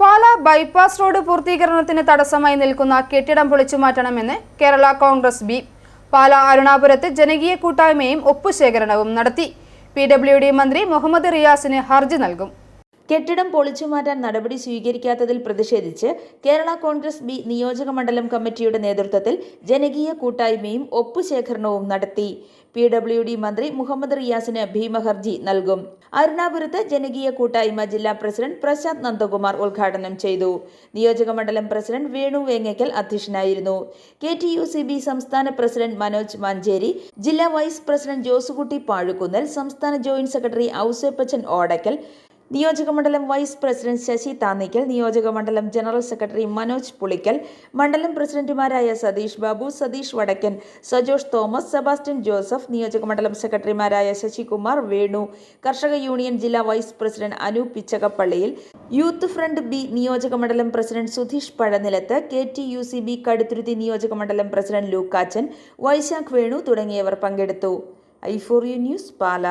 പാല bypass road പൂർത്തീകരണത്തിന് തടസ്സമായി നിൽക്കുന്ന കെട്ടിടം പൊളിച്ചു മാറ്റണമെന്ന് കേരള കോൺഗ്രസ് ബി. പാല അരുണാപുരത്ത് ജനകീയ കൂട്ടായ്മയും ഒപ്പുശേഖരണവും നടത്തി. പി മന്ത്രി മുഹമ്മദ് റിയാസിന് ഹർജി നൽകും. കെട്ടിടം പൊളിച്ചുമാറ്റാൻ നടപടി സ്വീകരിക്കാത്തതിൽ പ്രതിഷേധിച്ച് കേരള കോൺഗ്രസ് ബി നിയോജക മണ്ഡലം കമ്മിറ്റിയുടെ നേതൃത്വത്തിൽ ജനകീയ കൂട്ടായ്മയും ഒപ്പുശേഖരണവും നടത്തി. പി ഡബ്ല്യു ഡി മന്ത്രി മുഹമ്മദ് റിയാസിന് ഭീമഹർജി നൽകും. അരുണാപുരത്ത് ജനകീയ കൂട്ടായ്മ ജില്ലാ പ്രസിഡന്റ് പ്രശാന്ത് നന്ദകുമാർ ഉദ്ഘാടനം ചെയ്തു. നിയോജക മണ്ഡലം പ്രസിഡന്റ് വേണു വേങ്ങയ്ക്കൽ അധ്യക്ഷനായിരുന്നു. K T U C B സംസ്ഥാന പ്രസിഡന്റ് മനോജ് മഞ്ചേരി ജില്ലാ വൈസ് പ്രസിഡന്റ് ജോസുകുട്ടി പാഴുക്കുന്നൽ സംസ്ഥാന ജോയിന്റ് സെക്രട്ടറി ഔസേപ്പച്ചൻ ഓടക്കൽ നിയോജകമണ്ഡലം വൈസ് പ്രസിഡന്റ് ശശി താന്നിക്കൽ നിയോജകമണ്ഡലം ജനറൽ സെക്രട്ടറി മനോജ് പുളിക്കൽ മണ്ഡലം പ്രസിഡന്റുമാരായ സതീഷ് ബാബു സതീഷ് വടക്കൻ സജോഷ് തോമസ് സെബാസ്റ്റ്യൻ ജോസഫ് നിയോജകമണ്ഡലം സെക്രട്ടറിമാരായ ശശികുമാർ വേണു കർഷക യൂണിയൻ ജില്ലാ വൈസ് പ്രസിഡന്റ് അനു പിച്ചകപ്പള്ളിയിൽ യൂത്ത് ഫ്രണ്ട് ബി നിയോജകമണ്ഡലം president Sudheesh Pazhanilath K T U C B Kaduthuruthy നിയോജകമണ്ഡലം പ്രസിഡന്റ് ലൂക്കാച്ചൻ വൈശാഖ് വേണു തുടങ്ങിയവർ പങ്കെടുത്തു. I for you news Pala.